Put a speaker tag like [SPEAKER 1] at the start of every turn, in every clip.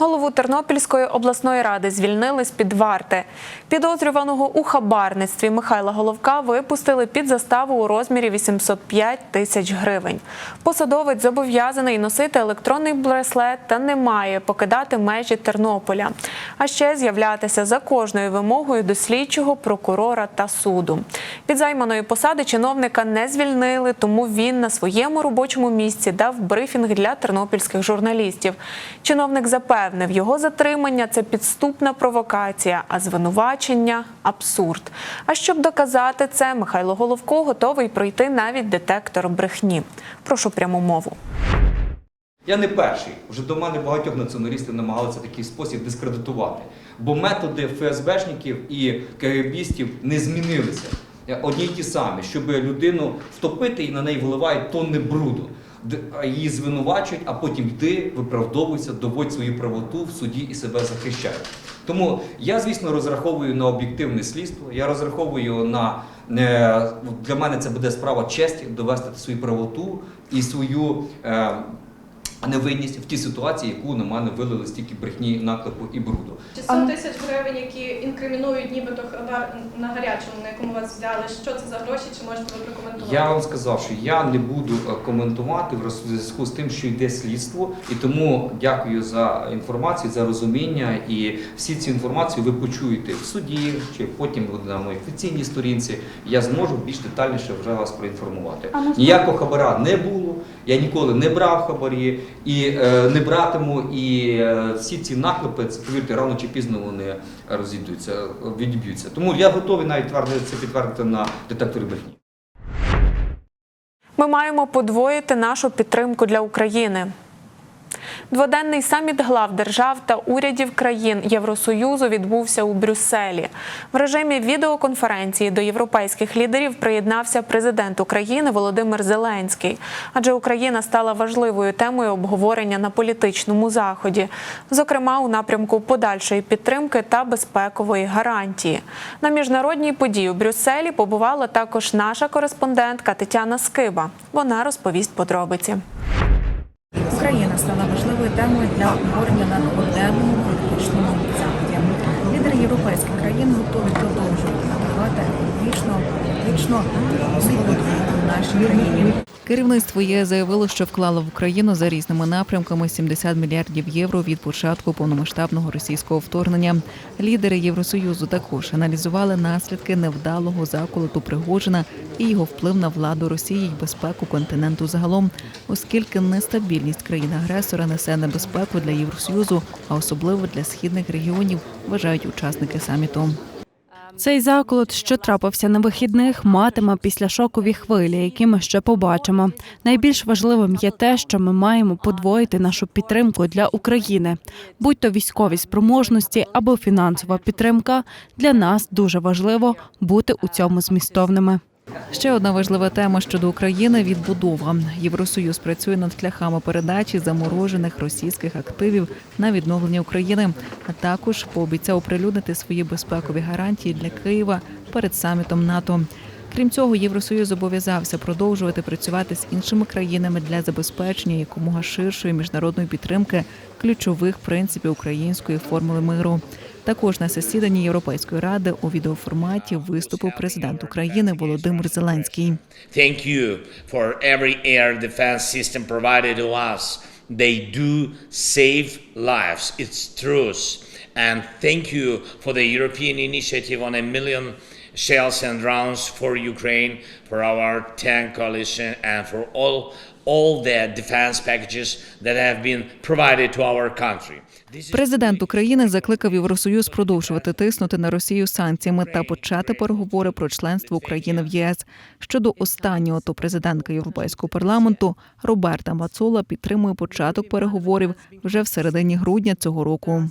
[SPEAKER 1] Голову Тернопільської обласної ради звільнили з під варти. Підозрюваного у хабарництві Михайла Головка випустили під заставу у розмірі 805 тисяч гривень. Посадовець зобов'язаний носити електронний браслет та не має покидати межі Тернополя, а ще з'являтися за кожною вимогою до слідчого прокурора та суду. Під займаної посади чиновника не звільнили, тому він на своєму робочому місці дав брифінг для тернопільських журналістів. Чиновник запевнив, його затримання це підступна провокація, а звинувачення абсурд. А щоб доказати це, Михайло Головко готовий пройти навіть детектор брехні. Прошу пряму мову.
[SPEAKER 2] Я не перший. Вже до мене багатьох націоналістів намагалися такий спосіб дискредитувати. Бо методи ФСБшників і КГБістів не змінилися. Одні й ті самі, щоб людину втопити і на неї виливають тонни бруду. Її звинувачують, а потім йди, виправдовуйся, доводь свою правоту в суді і себе захищай. Тому я, звісно, розраховую на об'єктивне слідство. Я розраховую на е, для мене це буде справа честі довести свою правоту і свою. Невинність в тій ситуації, яку на мене вилили стільки брехні, наклепу і бруду.
[SPEAKER 3] 600 тисяч гривень, які інкримінують нібито на гарячому, на якому вас взяли. Що це за гроші? Чи можете ви прокоментувати?
[SPEAKER 2] Я вам сказав, що я не буду е, коментувати в зв'язку з тим, що йде слідство, і тому дякую за інформацію, за розуміння. І всі ці інформацію ви почуєте в суді, чи потім буде на моїй офіційній сторінці. Я зможу більш детальніше вже вас проінформувати. Ніякого хабара не було. Я ніколи не брав хабарі і е, не братиму. І е, всі ці наклепи, повірте, рано чи пізно вони розійдуться, відіб'ються. Тому я готовий навіть це підтвердити на детекторі брехні.
[SPEAKER 1] Ми маємо подвоїти нашу підтримку для України. Дводенний саміт глав держав та урядів країн Євросоюзу відбувся у Брюсселі. В режимі відеоконференції до європейських лідерів приєднався президент України Володимир Зеленський, адже Україна стала важливою темою обговорення на політичному заході, зокрема у напрямку подальшої підтримки та безпекової гарантії. На міжнародній події у Брюсселі побувала також наша кореспондентка Тетяна Скиба. Вона розповість подробиці.
[SPEAKER 4] Україна стала важливою темою для обговорення на дводенному політичному заході. Лідери європейських країн готові продовжувати надавати екологічно, політично згоду нашій країні.
[SPEAKER 5] Керівництво ЄС заявило, що вклало в Україну за різними напрямками 70 мільярдів євро від початку повномасштабного російського вторгнення. Лідери Євросоюзу також аналізували наслідки невдалого заколоту Пригожина і його вплив на владу Росії й безпеку континенту загалом, оскільки нестабільність країни-агресора несе небезпеку для Євросоюзу, а особливо для східних регіонів, вважають учасники саміту.
[SPEAKER 6] Цей заколот, що трапився на вихідних, матиме післяшокові хвилі, які ми ще побачимо. Найбільш важливим є те, що ми маємо подвоїти нашу підтримку для України, будь то військові спроможності або фінансова підтримка. Для нас дуже важливо бути у цьому змістовними.
[SPEAKER 5] Ще одна важлива тема щодо України відбудова. Євросоюз працює над шляхами передачі заморожених російських активів на відновлення України, а також пообіцяв оприлюднити свої безпекові гарантії для Києва перед самітом НАТО. Крім цього, Євросоюз зобов'язався продовжувати працювати з іншими країнами для забезпечення якомога ширшої міжнародної підтримки ключових принципів української формули миру. Також на засіданні Європейської ради у відеоформаті виступив президент України Володимир Зеленський.
[SPEAKER 7] Thank you for every air defense system provided to us. They do save lives. It's truth. And thank you for the European initiative on a million shells and rounds for Ukraine, for our tank coalition, and for all all the defense packages that have been provided to our country.
[SPEAKER 5] Президент України закликав Євросоюз продовжувати тиснути на Росію санкціями та почати переговори про членство України в ЄС. Щодо останнього, то президентка Європейського парламенту Роберта Мацола підтримує початок переговорів вже в середині грудня цього року.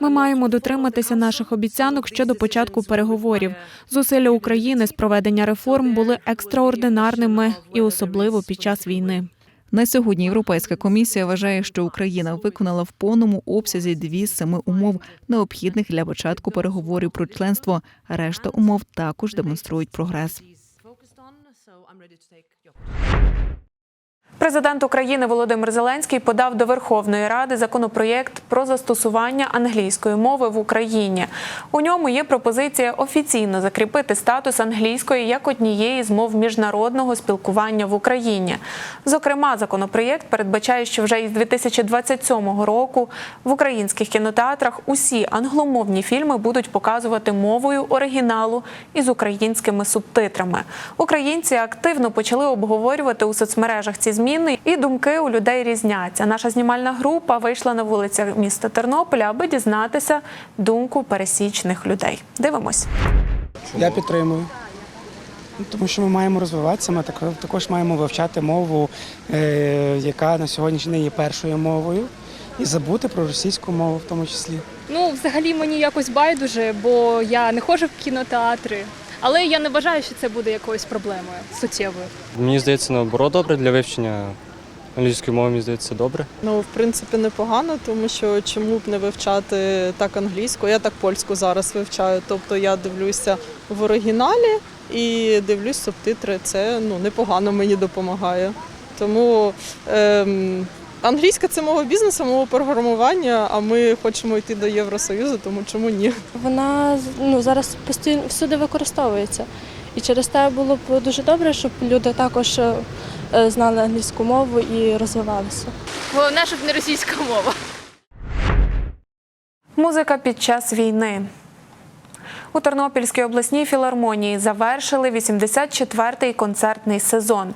[SPEAKER 8] Ми маємо дотриматися наших обіцянок щодо початку переговорів. Зусилля України з проведення реформ були екстраординарними і особливо під час війни.
[SPEAKER 5] На сьогодні Європейська комісія вважає, що Україна виконала в повному обсязі дві з семи умов, необхідних для початку переговорів про членство. Решта умов також демонструють прогрес.
[SPEAKER 1] Президент України Володимир Зеленський подав до Верховної Ради законопроєкт про застосування англійської мови в Україні. У ньому є пропозиція офіційно закріпити статус англійської як однієї з мов міжнародного спілкування в Україні. Зокрема, законопроєкт передбачає, що вже із 2027 року в українських кінотеатрах усі англомовні фільми будуть показувати мовою оригіналу із українськими субтитрами. Українці активно почали обговорювати у соцмережах ці зміни, і думки у людей різняться. Наша знімальна група вийшла на вулиці міста Тернополя, аби дізнатися думку пересічних людей. Дивимось.
[SPEAKER 9] Я підтримую. Ну, Тому що ми маємо розвиватися, ми так- також маємо вивчати мову, е, яка на сьогоднішній день є першою мовою, і забути про російську мову в тому числі.
[SPEAKER 10] Ну, взагалі мені якось байдуже, бо я не ходжу в кінотеатри. Але я не вважаю, що це буде якоюсь проблемою суттєвою.
[SPEAKER 11] Мені здається, наоборот, добре для вивчення англійської мови, мені здається, добре.
[SPEAKER 12] Ну, в принципі, непогано, тому що чому б не вивчати так англійську? Я так польську зараз вивчаю. Тобто я дивлюся в оригіналі і дивлюсь субтитри. Це ну, непогано мені допомагає. Тому ем, англійська це мова бізнесу, мова програмування, а ми хочемо йти до Євросоюзу, тому чому ні?
[SPEAKER 10] Вона ну, зараз постійно всюди використовується. І через те було б дуже добре, щоб люди також е, знали англійську мову і розвивалися. Головне, щоб не російська мова.
[SPEAKER 1] Музика під час війни. У Тернопільській обласній філармонії завершили 84-й концертний сезон.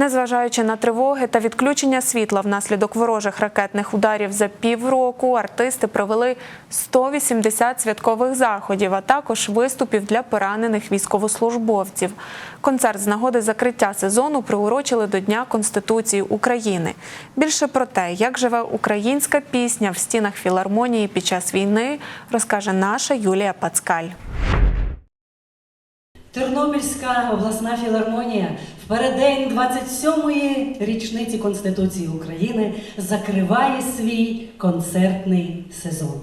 [SPEAKER 1] Незважаючи на тривоги та відключення світла внаслідок ворожих ракетних ударів за півроку, артисти провели 180 святкових заходів, а також виступів для поранених військовослужбовців. Концерт з нагоди закриття сезону приурочили до Дня Конституції України. Більше про те, як живе українська пісня в стінах філармонії під час війни, розкаже наша Юлія Пацкаль.
[SPEAKER 13] Тернопільська обласна філармонія в переддень 27-ї річниці Конституції України закриває свій концертний сезон.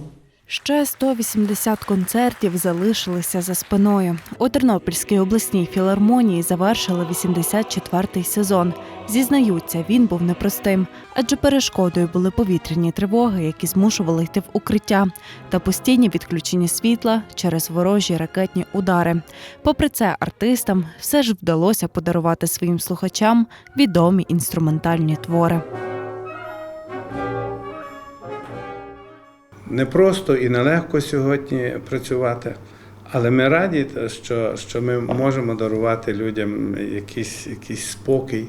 [SPEAKER 6] Ще 180 концертів залишилися за спиною. У Тернопільській обласній філармонії завершили 84-й сезон. Зізнаються, він був непростим, адже перешкодою були повітряні тривоги, які змушували йти в укриття, та постійні відключення світла через ворожі ракетні удари. Попри це, артистам все ж вдалося подарувати своїм слухачам відомі інструментальні твори.
[SPEAKER 14] Не просто і нелегко сьогодні працювати, але ми раді, що, що ми можемо дарувати людям якийсь, якийсь спокій,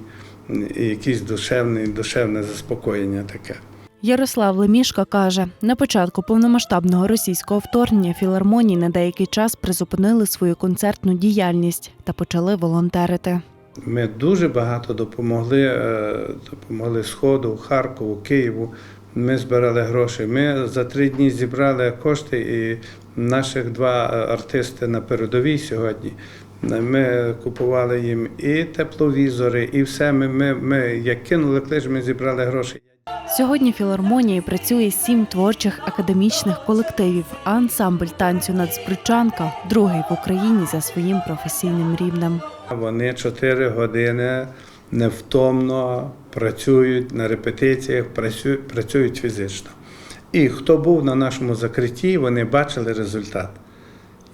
[SPEAKER 14] якийсь душевний, душевне заспокоєння таке.
[SPEAKER 6] Ярослав Лемішка каже, на початку повномасштабного російського вторгнення філармонії на деякий час призупинили свою концертну діяльність та почали волонтерити.
[SPEAKER 14] Ми дуже багато допомогли, е, допомогли Сходу, Харкову, Києву. Ми збирали гроші. Ми за три дні зібрали кошти, і наших два е, артисти на передовій сьогодні. Ми купували їм і тепловізори, і все. Ми, ми, ми як кинули клич, ми зібрали гроші.
[SPEAKER 6] Сьогодні філармонії працює сім творчих академічних колективів, а ансамбль танцю «Нацбричанка» – другий в Україні за своїм професійним рівнем.
[SPEAKER 14] Вони чотири години невтомно працюють на репетиціях, працюють, фізично. І хто був на нашому закритті, вони бачили результат.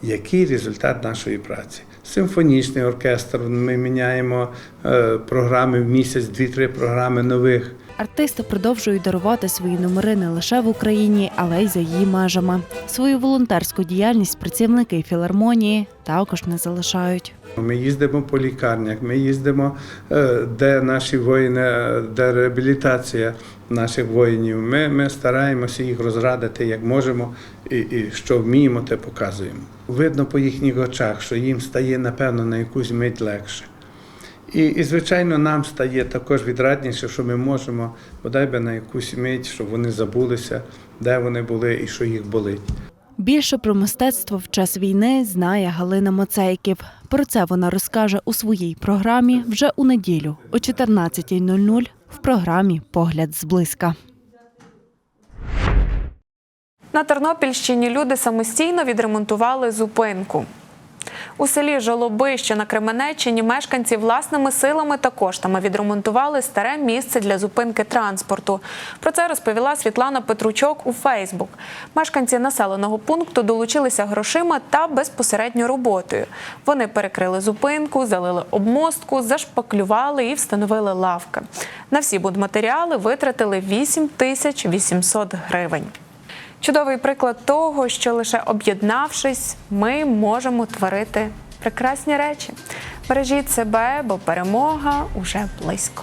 [SPEAKER 14] Який результат нашої праці? Симфонічний оркестр. Ми міняємо е, програми в місяць, дві-три програми нових.
[SPEAKER 6] Артисти продовжують дарувати свої номери не лише в Україні, але й за її межами. Свою волонтерську діяльність працівники філармонії також не залишають.
[SPEAKER 14] Ми їздимо по лікарнях, ми їздимо, е, де наші воїни, е, де реабілітація наших воїнів. Ми, ми стараємося їх розрадити як можемо, і, і що вміємо, те показуємо. Видно по їхніх очах, що їм стає, напевно, на якусь мить легше. І, і, звичайно, нам стає також відрадніше, що ми можемо, бодай би на якусь мить, щоб вони забулися, де вони були і що їх болить.
[SPEAKER 6] Більше про мистецтво в час війни знає Галина Моцейків. Про це вона розкаже у своїй програмі вже у неділю о 14.00 в програмі Погляд зблизька.
[SPEAKER 1] На Тернопільщині люди самостійно відремонтували зупинку.
[SPEAKER 15] У селі Жолоби, що на Кременеччині, мешканці власними силами та коштами відремонтували старе місце для зупинки транспорту. Про це розповіла Світлана Петручок у Фейсбук. Мешканці населеного пункту долучилися грошима та безпосередньо роботою. Вони перекрили зупинку, залили обмостку, зашпаклювали і встановили лавки. На всі будматеріали витратили 8 тисяч 800 гривень. Чудовий приклад того, що лише об'єднавшись, ми можемо творити прекрасні речі. Бережіть себе, бо перемога уже близько.